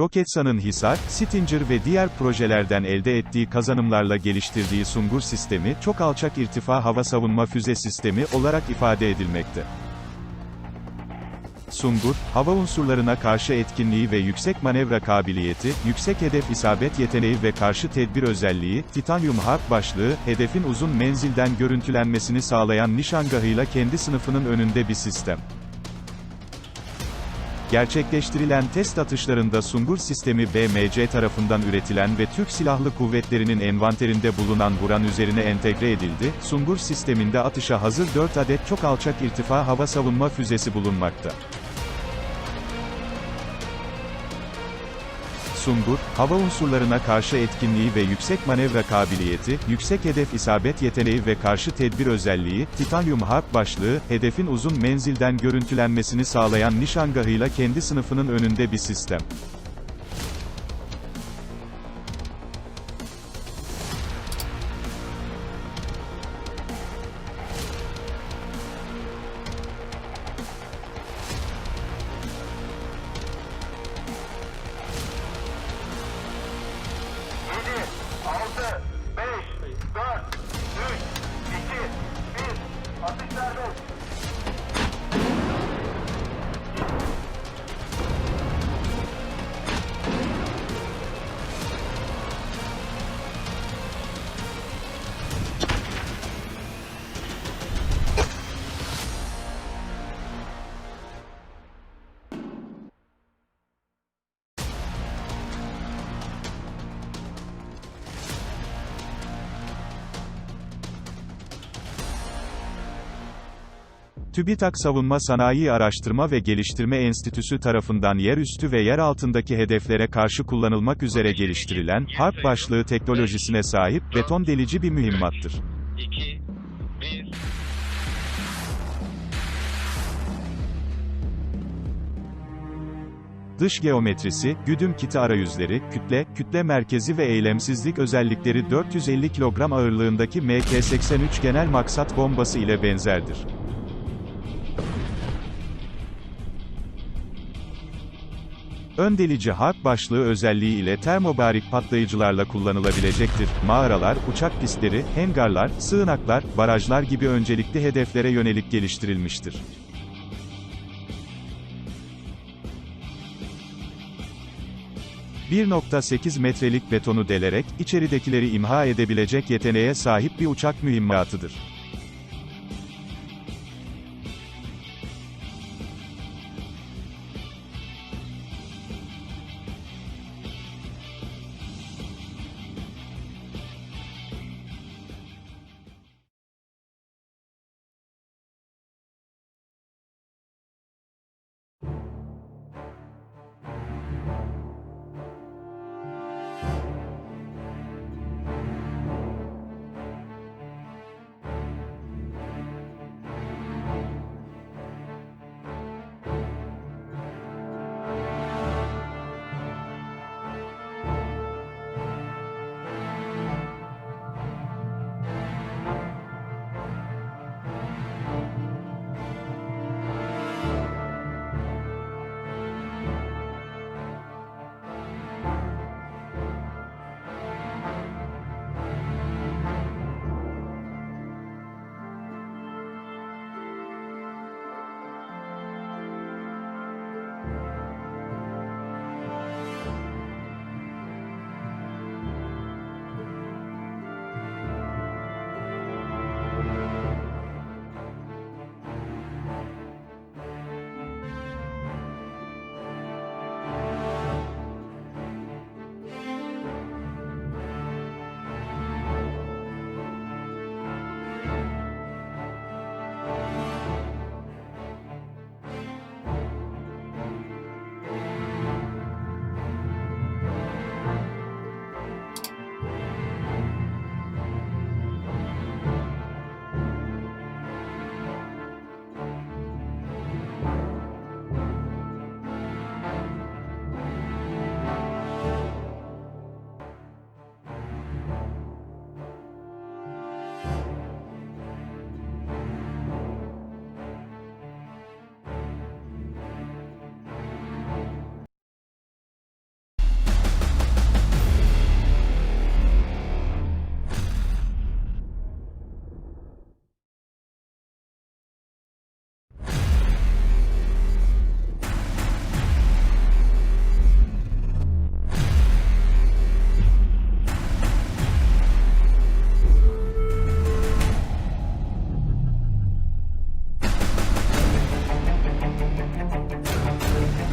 Roketsan'ın Hisar, Stinger ve diğer projelerden elde ettiği kazanımlarla geliştirdiği Sungur sistemi, çok alçak irtifa hava savunma füze sistemi olarak ifade edilmekte. Sungur, hava unsurlarına karşı etkinliği ve yüksek manevra kabiliyeti, yüksek hedef isabet yeteneği ve karşı tedbir özelliği, titanyum harp başlığı, hedefin uzun menzilden görüntülenmesini sağlayan nişangahıyla kendi sınıfının önünde bir sistem. Gerçekleştirilen test atışlarında Sungur sistemi BMC tarafından üretilen ve Türk Silahlı Kuvvetleri'nin envanterinde bulunan Buran üzerine entegre edildi. Sungur sisteminde atışa hazır 4 adet çok alçak irtifa hava savunma füzesi bulunmakta. Sungur, hava unsurlarına karşı etkinliği ve yüksek manevra kabiliyeti, yüksek hedef isabet yeteneği ve karşı tedbir özelliği, titanyum harp başlığı, hedefin uzun menzilden görüntülenmesini sağlayan nişangahıyla kendi sınıfının önünde bir sistem. TÜBİTAK Savunma Sanayi Araştırma ve Geliştirme Enstitüsü tarafından yerüstü ve yer altındaki hedeflere karşı kullanılmak üzere geliştirilen, harp başlığı teknolojisine sahip, beton delici bir mühimmattır. 2, 1. Dış geometrisi, güdüm kiti arayüzleri, kütle, kütle merkezi ve eylemsizlik özellikleri 450 kilogram ağırlığındaki MK-83 genel maksat bombası ile benzerdir. Ön delici harp başlığı özelliği ile termobarik patlayıcılarla kullanılabilecektir. Mağaralar, uçak pistleri, hengarlar, sığınaklar, barajlar gibi öncelikli hedeflere yönelik geliştirilmiştir. ...1.8 metrelik betonu delerek, içeridekileri imha edebilecek yeteneğe sahip bir uçak mühimmatıdır.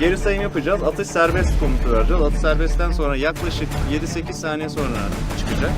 Geri sayım yapacağız. Atış serbest komutu vereceğiz. Atış serbestten sonra yaklaşık 7-8 saniye sonra çıkacak.